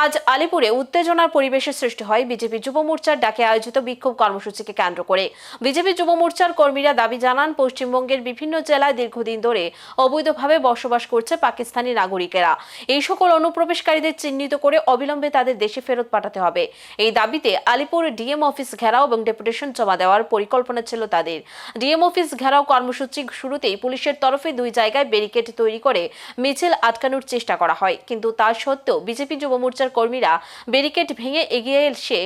আজ আলিপুরে উত্তেজনার পরিবেশের সৃষ্টি হয়। বিজেপি যুব মোর্চার ডাকে আয়োজিত বিক্ষোভ কর্মসূচিকে কেন্দ্র করে। বিজেপি যুব মোর্চার কর্মীরা দাবি জানান, পশ্চিমবঙ্গের বিভিন্ন জেলায় দীর্ঘদিন ধরে অবৈধভাবে বসবাস করছে পাকিস্তানি নাগরিকেরা। এই সকল অনুপ্রবেশকারীদের চিহ্নিত করে অবিলম্বে তাদের দেশে ফেরত পাঠাতে হবে। এই দাবিতে আলিপুর ডিএম অফিস ঘেরাও এবং ডেপুটেশন জমা দেওয়ার পরিকল্পনা ছিল তাদের। ডিএম অফিস ঘেরাও কর্মসূচি শুরুতেই পুলিশের তরফে দুই জায়গায় ব্যারিকেড তৈরি করে মিছিল আটকানোর চেষ্টা করা হয়। কিন্তু তা সত্ত্বেও বিজেপি যুব মোর্চার কর্মীরা ব্যারিকেড ভেঙে এগিয়ে এসে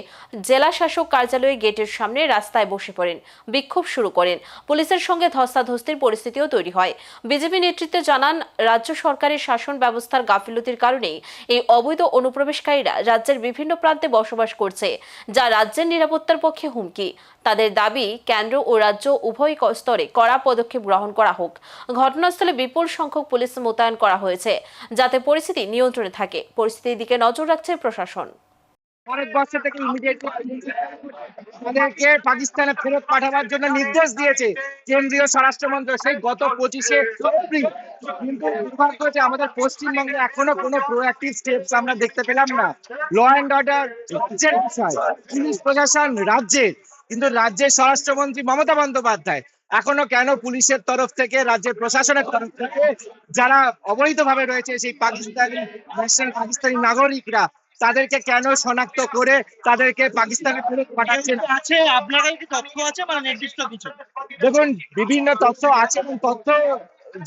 জেলা শাসক কার্যালয়ের গেটের সামনে রাস্তায় বসে পড়েন। বিক্ষোভ শুরু করেন। পুলিশের সঙ্গে ধস্তাধস্তির পরিস্থিতিও তৈরি হয়। বিজেপি নেতৃত্বে জানান, রাজ্য সরকারের শাসন ব্যবস্থার গাফিলতির কারণেই এই অবৈধ অনুপ্রবেশকারীরা রাজ্যের বিভিন্ন প্রান্তে বসবাস করছে, যা রাজ্যের নিরাপত্তার পক্ষে হুমকি। তাদের দাবি, কেন্দ্র ও রাজ্য উভয় স্তরে কড়া পদক্ষেপ গ্রহণ করা হোক। ঘটনাস্থলে বিপুল সংখ্যক পুলিশ মোতায়েন করা হয়েছে, যাতে পরিস্থিতি নিয়ন্ত্রণে থাকে। পরিস্থিতির দিকে নজর রাখছে প্রশাসন। ভারতবর্ষ থেকে ইমিডিয়েটলি পাকিস্তানে ফেরত পাঠাবার জন্য নির্দেশ দিয়েছে কেন্দ্রীয় স্বরাষ্ট্রমন্ত্রী সেই গত পঁচিশে এপ্রিল কিন্তু দুর্ভাগ্য যে আমাদের পশ্চিমবঙ্গে এখনও কোনো প্রোঅ্যাক্টিভ স্টেপস আমরা দেখতে পেলাম না। ল অ্যান্ড অর্ডার রাজ্যের বিষয়। পুলিশ প্রশাসন রাজ্যের কিন্তু রাজ্যের স্বরাষ্ট্রমন্ত্রী মমতা বন্দ্যোপাধ্যায় এখনও কেন পুলিশের তরফ থেকে রাজ্যের প্রশাসনের তরফ থেকে যারা অবৈধভাবে রয়েছে সেই পাকিস্তানি ন্যাশনাল পাকিস্তানি নাগরিকরা তাদেরকে কেন শনাক্ত করে তাদেরকে পাকিস্তানে ফেরত পাঠাচ্ছেন? আছে আপনার কি তথ্য আছে মানে নির্দিষ্ট কিছু? দেখুন বিভিন্ন তথ্য আছে এবং তথ্য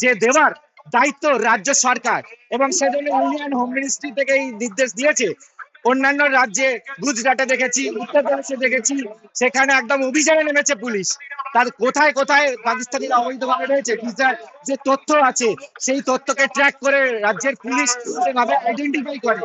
যে দেওয়ার দায়িত্ব রাজ্য সরকার এবং সেজন্য ইউনিয়ন হোম মিনিস্ট্রি থেকে এই নির্দেশ দিয়েছে। অন্যান্য রাজ্যে গুজরাটে দেখেছি, উত্তরপ্রদেশে দেখেছি, সেখানে একদম অভিযানে নেমেছে পুলিশ। তার কোথায় কোথায় পাকিস্তানিরা অবৈধভাবে রয়েছে ভিসার যে তথ্য আছে, সেই তথ্যকে ট্র্যাক করে রাজ্যের পুলিশ আইডেন্টিফাই করে।